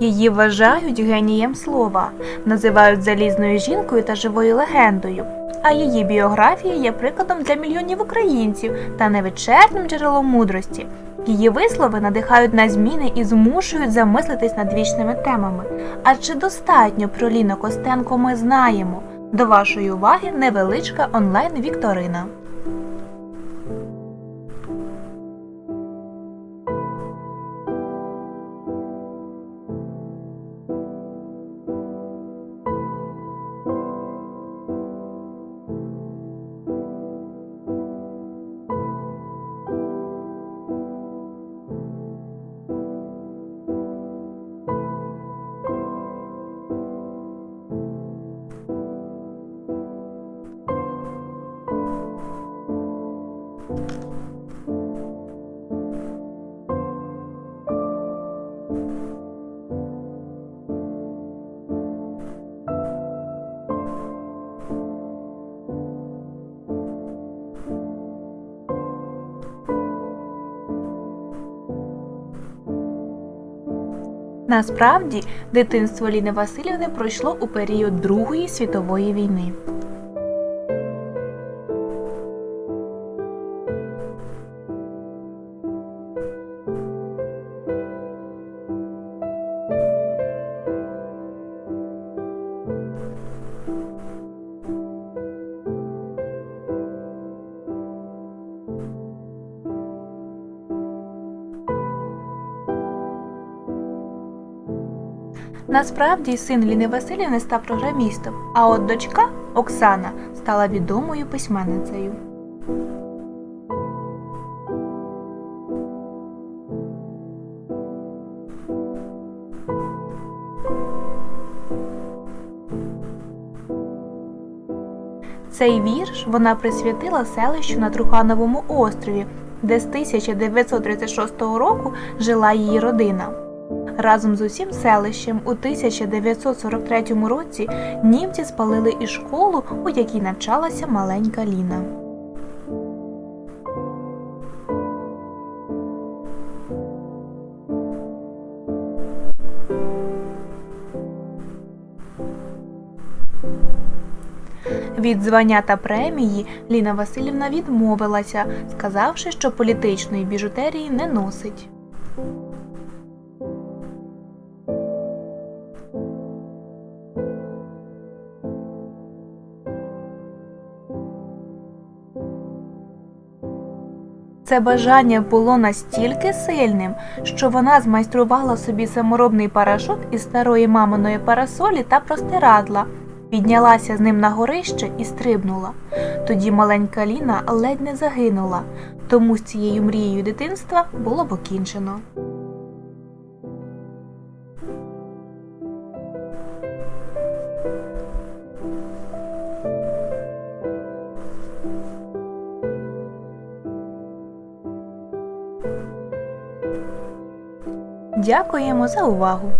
Її вважають генієм слова, називають залізною жінкою та живою легендою. А її біографія є прикладом для мільйонів українців та невичерпним джерелом мудрості. Її вислови надихають на зміни і змушують замислитись над вічними темами. А чи достатньо про Ліну Костенко ми знаємо? До вашої уваги невеличка онлайн-вікторина. Насправді, дитинство Ліни Васильівни пройшло у період Другої світової війни. Насправді син Ліни Васильівни став програмістом, а от дочка Оксана стала відомою письменницею. Цей вірш вона присвятила селищу на Трухановому острові, де з 1936 року жила її родина. Разом з усім селищем у 1943 році німці спалили і школу, у якій навчалася маленька Ліна. Від звання та премії Ліна Васильівна відмовилася, сказавши, що політичної біжутерії не носить. Це бажання було настільки сильним, що вона змайструвала собі саморобний парашут із старої маминої парасолі та простирадла, піднялася з ним на горище і стрибнула. Тоді маленька Ліна ледь не загинула, тому з цією мрією дитинства було покінчено. Дякуємо за увагу!